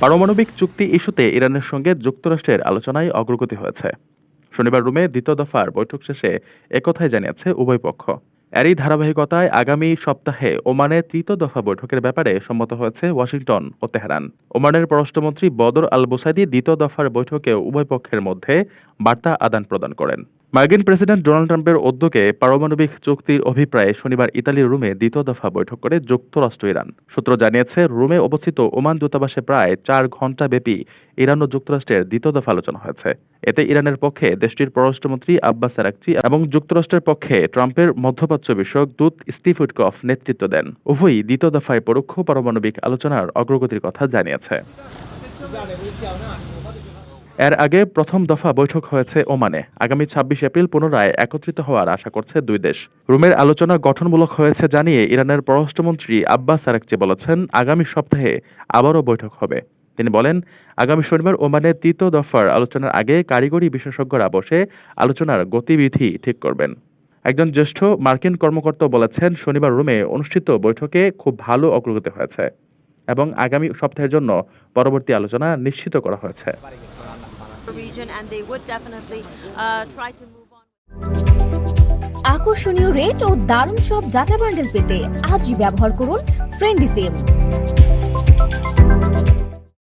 পারমাণবিক চুক্তি ইস্যুতে ইরানের সঙ্গে যুক্তরাষ্ট্রের আলোচনায় অগ্রগতি হয়েছে। শনিবার রুমে দ্বিতীয় দফার বৈঠক শেষে একথাই জানিয়েছে উভয় পক্ষ। এরই ধারাবাহিকতায় আগামী সপ্তাহে ওমানে তৃতীয় দফা বৈঠকের ব্যাপারে সম্মত হয়েছে ওয়াশিংটন ও তেহরান। ওমানের পররাষ্ট্রমন্ত্রী বদর আল বুসাইদি দ্বিতীয় দফার বৈঠকে উভয় পক্ষের মধ্যে বার্তা আদান প্রদান করেন। মার্কিন প্রেসিডেন্ট ডোনাল্ড ট্রাম্পের উদ্যোগে পারমাণবিক চুক্তির অভিপ্রায়ে শনিবার ইতালির রুমে দ্বিতীয় দফা বৈঠক করে যুক্তরাষ্ট্র ইরান। সূত্র জানিয়েছে, রুমে অবস্থিত ওমান দূতাবাসে প্রায় চার ঘণ্টা ব্যাপী ইরান ও যুক্তরাষ্ট্রের দ্বিতীয় দফা আলোচনা হয়েছে। এতে ইরানের পক্ষে দেশটির পররাষ্ট্রমন্ত্রী আব্বাস আরাকচি এবং যুক্তরাষ্ট্রের পক্ষে ট্রাম্পের মধ্যপ্রাচ্য বিষয়ক দূত স্টিভ উইটকফ নেতৃত্ব দেন। উভয়ই দ্বিতীয় দফায় পরোক্ষ পারমাণবিক আলোচনার অগ্রগতির কথা জানিয়েছে। এর আগে প্রথম দফা বৈঠক হয়েছে ওমানে। আগামী ছাব্বিশ এপ্রিল পুনরায় একত্রিত হওয়ার আশা করছে দুই দেশ। রুমের আলোচনা গঠনমূলক হয়েছে জানিয়ে ইরানের পররাষ্ট্রমন্ত্রী আব্বাস আরাকচি বলেছেন, আগামী সপ্তাহে আবারও বৈঠক হবে। তিনি বলেন, আগামী শনিবার ওমানে তৃতীয় দফার আলোচনার আগে কারিগরি বিশেষজ্ঞরা বসে আলোচনার গতিবিধি ঠিক করবেন। একজন জ্যেষ্ঠ মার্কিন কর্মকর্তা বলেছেন, শনিবার রোমে অনুষ্ঠিত বৈঠকে খুব ভালো অগ্রগতি হয়েছে এবং আগামী সপ্তাহের জন্য পরবর্তী আলোচনা নিশ্চিত করা হয়েছে। Region and they would definitely uh, try to move on. আকর্ষণীয় রেট ও দারুণ সব ডাটা বান্ডেল পেতে আজই ব্যবহার করুন ফ্রেন্ডি সিম